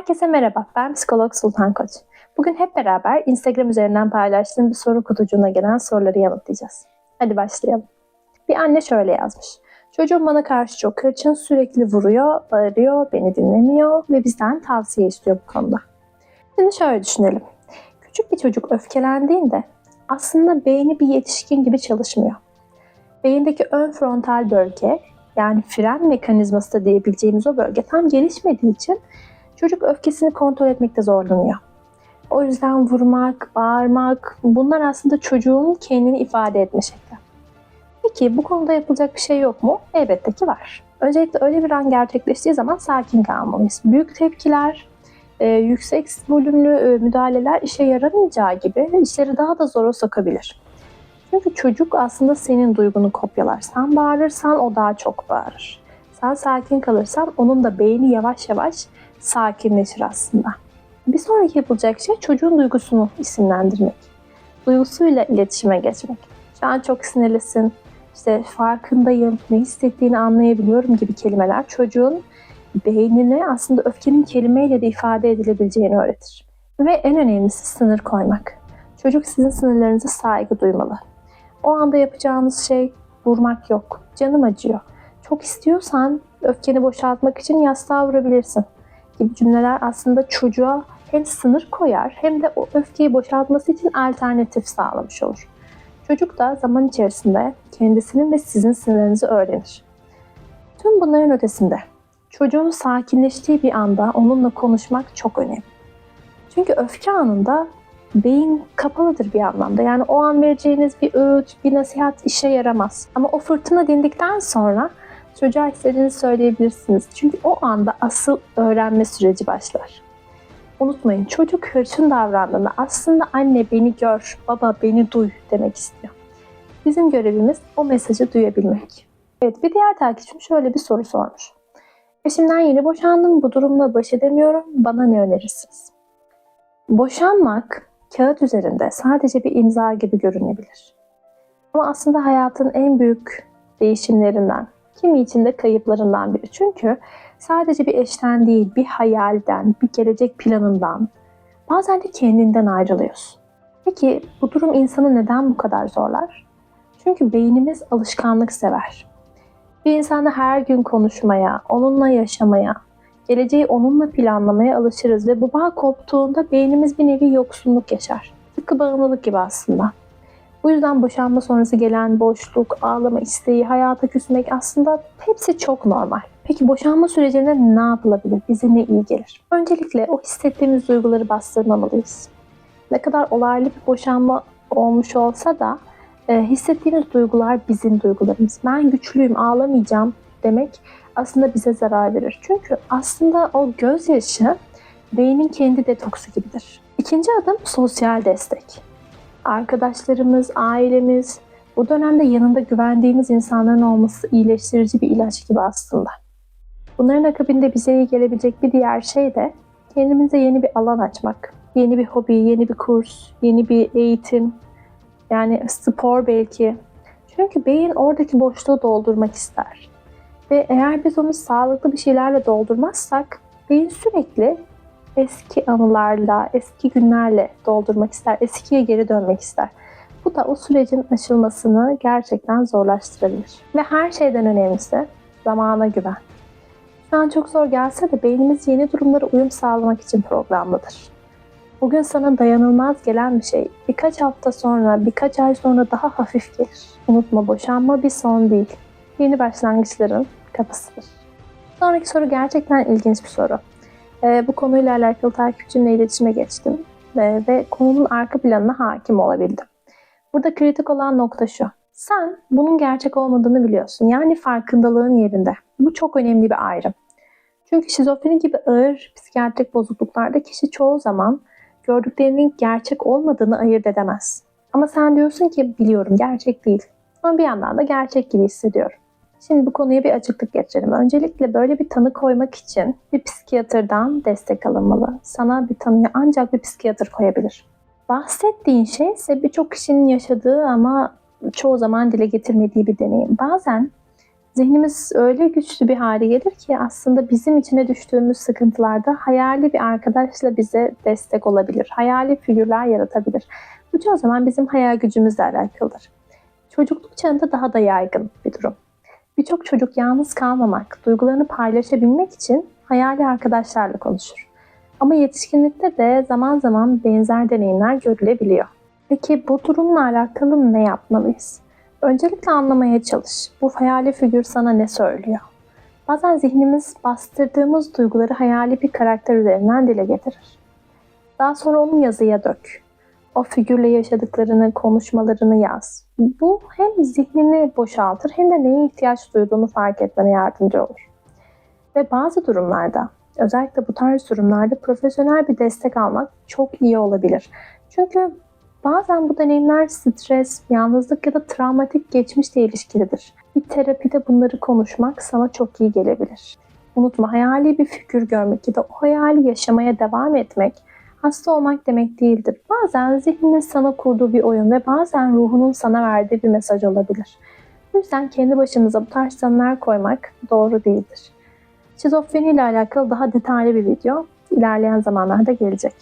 Herkese merhaba, ben psikolog Sultan Koç. Bugün hep beraber Instagram üzerinden paylaştığım bir soru kutucuğuna gelen soruları yanıtlayacağız. Hadi başlayalım. Bir anne şöyle yazmış. Çocuğum bana karşı çok hırçın, sürekli vuruyor, bağırıyor, beni dinlemiyor ve bizden tavsiye istiyor bu konuda. Şimdi şöyle düşünelim. Küçük bir çocuk öfkelendiğinde aslında beyni bir yetişkin gibi çalışmıyor. Beyindeki ön frontal bölge yani fren mekanizması da diyebileceğimiz o bölge tam gelişmediği için çocuk öfkesini kontrol etmekte zorlanıyor. O yüzden vurmak, bağırmak bunlar aslında çocuğun kendini ifade etme şekli. Peki bu konuda yapılacak bir şey yok mu? Elbette ki var. Öncelikle öyle bir an gerçekleştiği zaman sakin kalmalıyız. Büyük tepkiler, e, yüksek volümlü e, müdahaleler işe yaramayacağı gibi işleri daha da zora sokabilir. Çünkü çocuk aslında senin duygunu kopyalar. Sen bağırırsan o daha çok bağırır. Sen sakin kalırsan onun da beyni yavaş yavaş sakinleşir aslında. Bir sonraki yapılacak şey çocuğun duygusunu isimlendirmek. Duygusuyla iletişime geçmek. Şu an çok sinirlisin, işte farkındayım, ne hissettiğini anlayabiliyorum gibi kelimeler çocuğun beynine aslında öfkenin kelimeyle de ifade edilebileceğini öğretir. Ve en önemlisi sınır koymak. Çocuk sizin sınırlarınıza saygı duymalı. O anda yapacağınız şey vurmak yok. Canım acıyor. Çok istiyorsan öfkeni boşaltmak için yastığa vurabilirsin gibi cümleler aslında çocuğa hem sınır koyar hem de o öfkeyi boşaltması için alternatif sağlamış olur. Çocuk da zaman içerisinde kendisinin ve sizin sınırlarınızı öğrenir. Tüm bunların ötesinde çocuğun sakinleştiği bir anda onunla konuşmak çok önemli. Çünkü öfke anında beyin kapalıdır bir anlamda. Yani o an vereceğiniz bir öğüt, bir nasihat işe yaramaz. Ama o fırtına dindikten sonra çocuğa istediğinizi söyleyebilirsiniz. Çünkü o anda asıl öğrenme süreci başlar. Unutmayın çocuk hırçın davrandığında aslında anne beni gör, baba beni duy demek istiyor. Bizim görevimiz o mesajı duyabilmek. Evet bir diğer takipçim şöyle bir soru sormuş. Eşimden yeni boşandım, bu durumla baş edemiyorum, bana ne önerirsiniz? Boşanmak kağıt üzerinde sadece bir imza gibi görünebilir. Ama aslında hayatın en büyük değişimlerinden, kimi için de kayıplarından biri. Çünkü sadece bir eşten değil, bir hayalden, bir gelecek planından, bazen de kendinden ayrılıyorsun. Peki bu durum insanı neden bu kadar zorlar? Çünkü beynimiz alışkanlık sever. Bir insanla her gün konuşmaya, onunla yaşamaya, geleceği onunla planlamaya alışırız ve bu bağ koptuğunda beynimiz bir nevi yoksunluk yaşar. Tıpkı bağımlılık gibi aslında. Bu yüzden boşanma sonrası gelen boşluk, ağlama isteği, hayata küsmek aslında hepsi çok normal. Peki boşanma sürecinde ne yapılabilir? Bize ne iyi gelir? Öncelikle o hissettiğimiz duyguları bastırmamalıyız. Ne kadar olaylı bir boşanma olmuş olsa da e, hissettiğimiz duygular bizim duygularımız. Ben güçlüyüm, ağlamayacağım demek aslında bize zarar verir. Çünkü aslında o gözyaşı beynin kendi detoksu gibidir. İkinci adım sosyal destek. Arkadaşlarımız, ailemiz, bu dönemde yanında güvendiğimiz insanların olması iyileştirici bir ilaç gibi aslında. Bunların akabinde bize iyi gelebilecek bir diğer şey de kendimize yeni bir alan açmak. Yeni bir hobi, yeni bir kurs, yeni bir eğitim, yani spor belki. Çünkü beyin oradaki boşluğu doldurmak ister. Ve eğer biz onu sağlıklı bir şeylerle doldurmazsak beyin sürekli eski anılarla, eski günlerle doldurmak ister, eskiye geri dönmek ister. Bu da o sürecin aşılmasını gerçekten zorlaştırabilir. Ve her şeyden önemlisi zamana güven. Şu an çok zor gelse de beynimiz yeni durumlara uyum sağlamak için programlıdır. Bugün sana dayanılmaz gelen bir şey birkaç hafta sonra, birkaç ay sonra daha hafif gelir. Unutma boşanma bir son değil. Yeni başlangıçların kapısıdır. Sonraki soru gerçekten ilginç bir soru. Ee, bu konuyla alakalı takipçimle iletişime geçtim ve, ve konunun arka planına hakim olabildim. Burada kritik olan nokta şu. Sen bunun gerçek olmadığını biliyorsun. Yani farkındalığın yerinde. Bu çok önemli bir ayrım. Çünkü şizofreni gibi ağır psikiyatrik bozukluklarda kişi çoğu zaman gördüklerinin gerçek olmadığını ayırt edemez. Ama sen diyorsun ki biliyorum gerçek değil. Ama bir yandan da gerçek gibi hissediyorum. Şimdi bu konuya bir açıklık getirelim. Öncelikle böyle bir tanı koymak için bir psikiyatrdan destek alınmalı. Sana bir tanıyı ancak bir psikiyatr koyabilir. Bahsettiğin şey ise birçok kişinin yaşadığı ama çoğu zaman dile getirmediği bir deneyim. Bazen Zihnimiz öyle güçlü bir hale gelir ki aslında bizim içine düştüğümüz sıkıntılarda hayali bir arkadaşla bize destek olabilir. Hayali figürler yaratabilir. Bu çoğu zaman bizim hayal gücümüzle alakalıdır. Çocukluk çağında daha da yaygın bir durum. Birçok çocuk yalnız kalmamak, duygularını paylaşabilmek için hayali arkadaşlarla konuşur. Ama yetişkinlikte de zaman zaman benzer deneyimler görülebiliyor. Peki bu durumla alakalı ne yapmalıyız? Öncelikle anlamaya çalış. Bu hayali figür sana ne söylüyor? Bazen zihnimiz bastırdığımız duyguları hayali bir karakter üzerinden dile getirir. Daha sonra onu yazıya dök. O figürle yaşadıklarını, konuşmalarını yaz. Bu hem zihnini boşaltır hem de neye ihtiyaç duyduğunu fark etmene yardımcı olur. Ve bazı durumlarda, özellikle bu tarz durumlarda profesyonel bir destek almak çok iyi olabilir. Çünkü bazen bu deneyimler stres, yalnızlık ya da travmatik geçmişle ilişkilidir. Bir terapide bunları konuşmak sana çok iyi gelebilir. Unutma hayali bir figür görmek ya da o hayali yaşamaya devam etmek hasta olmak demek değildir. Bazen zihninin sana kurduğu bir oyun ve bazen ruhunun sana verdiği bir mesaj olabilir. Bu yüzden kendi başımıza bu tarz tanımlar koymak doğru değildir. Şizofreni ile alakalı daha detaylı bir video ilerleyen zamanlarda gelecek.